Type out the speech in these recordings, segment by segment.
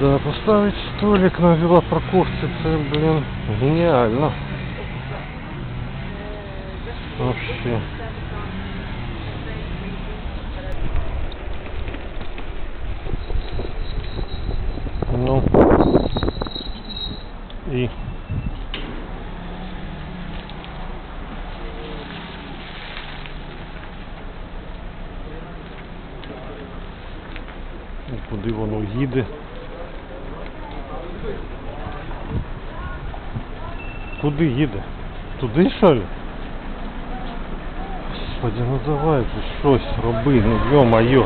Да, поставить столик на велопрокорте, це, блин, гениально. Вообще. Ну. И. Куди воно їде? Куди їде? Туди що ли? Господи, ну давай вже щось роби, ну ё-моё,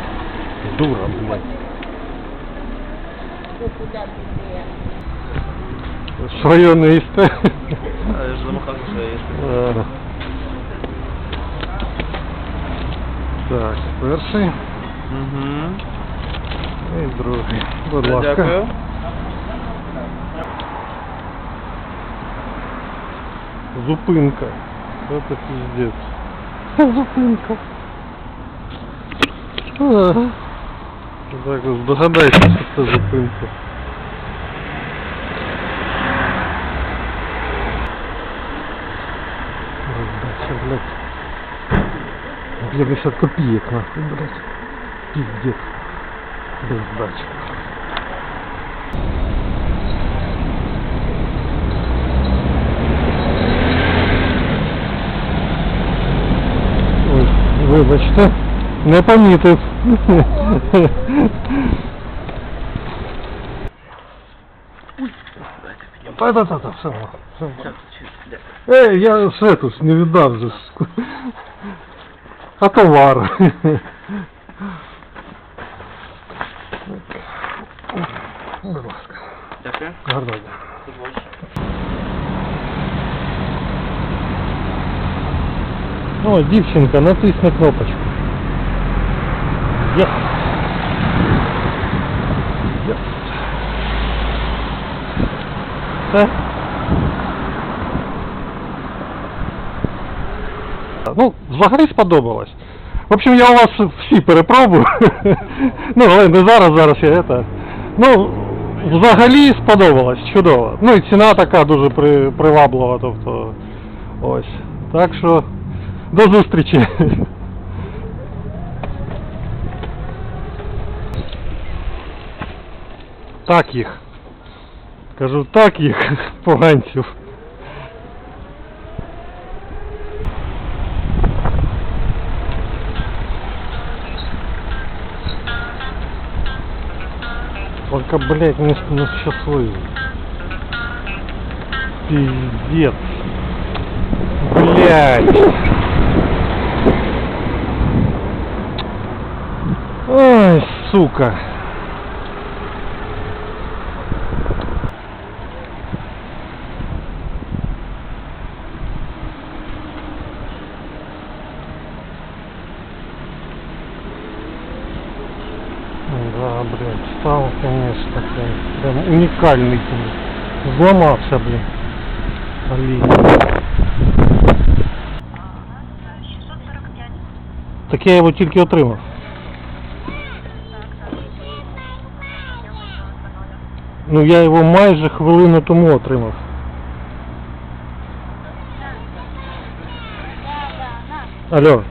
дура, блядь. Ну куда ты? Своє не їсте? А, я ж замахався, що я їсти. Е. Так, перший Угу. і другий. Будь ласка. Дякую. Зупинка. Это пиздец. Зупинка. Ага. Так ось здогадайся, що це зупинка. Роздача, блядь. 50 копеек нахуй, блядь. Пиздец. Без вибачте, не помітив. Та-та-та, все, все. Ей, я все тут не віддав вже. А товар. Будь ласка. Дякую. Гарного дня. О, дівчинка, натисни кнопочку. Yes. Yes. Все. Ну, взагалі сподобалось. В общем, я у вас всі перепробую. ну, але не зараз, зараз я это. Ну, взагалі сподобалось, чудово. Ну і ціна така дуже при, приваблива, тобто ось. Так що до зустрічі. Так їх. Кажу, так їх, поганців. Только, блядь, не, не счастливый. Пиздец. Блядь. Сука. Да, блядь, стал, конечно, такой, прям уникальный, блин. Взломался, блин. Блин. 645. Так я його тільки отримав. Ну я його майже хвилину тому отримав. Алло.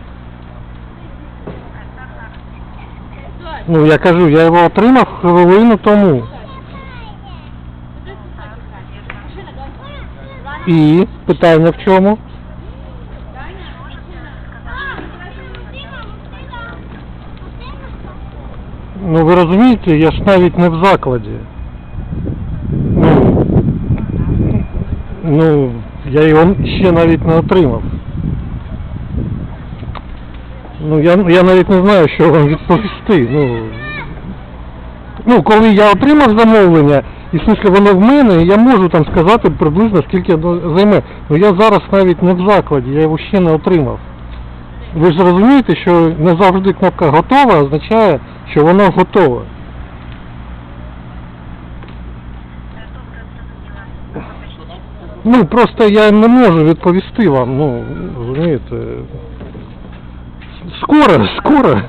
Ну я кажу, я його отримав хвилину тому. І питання в чому? Ну ви розумієте, я ж навіть не в закладі. Ну, ну я його ще навіть не отримав. Ну я, я навіть не знаю, що вам відповісти. Ну, ну коли я отримав замовлення, і смислі воно в мене, я можу там сказати приблизно скільки займе. Ну я зараз навіть не в закладі, я його ще не отримав. Ви ж розумієте, що не завжди кнопка готова означає, що воно готове. Ну просто я не можу відповісти вам, ну, розумієте. Скоро, скоро.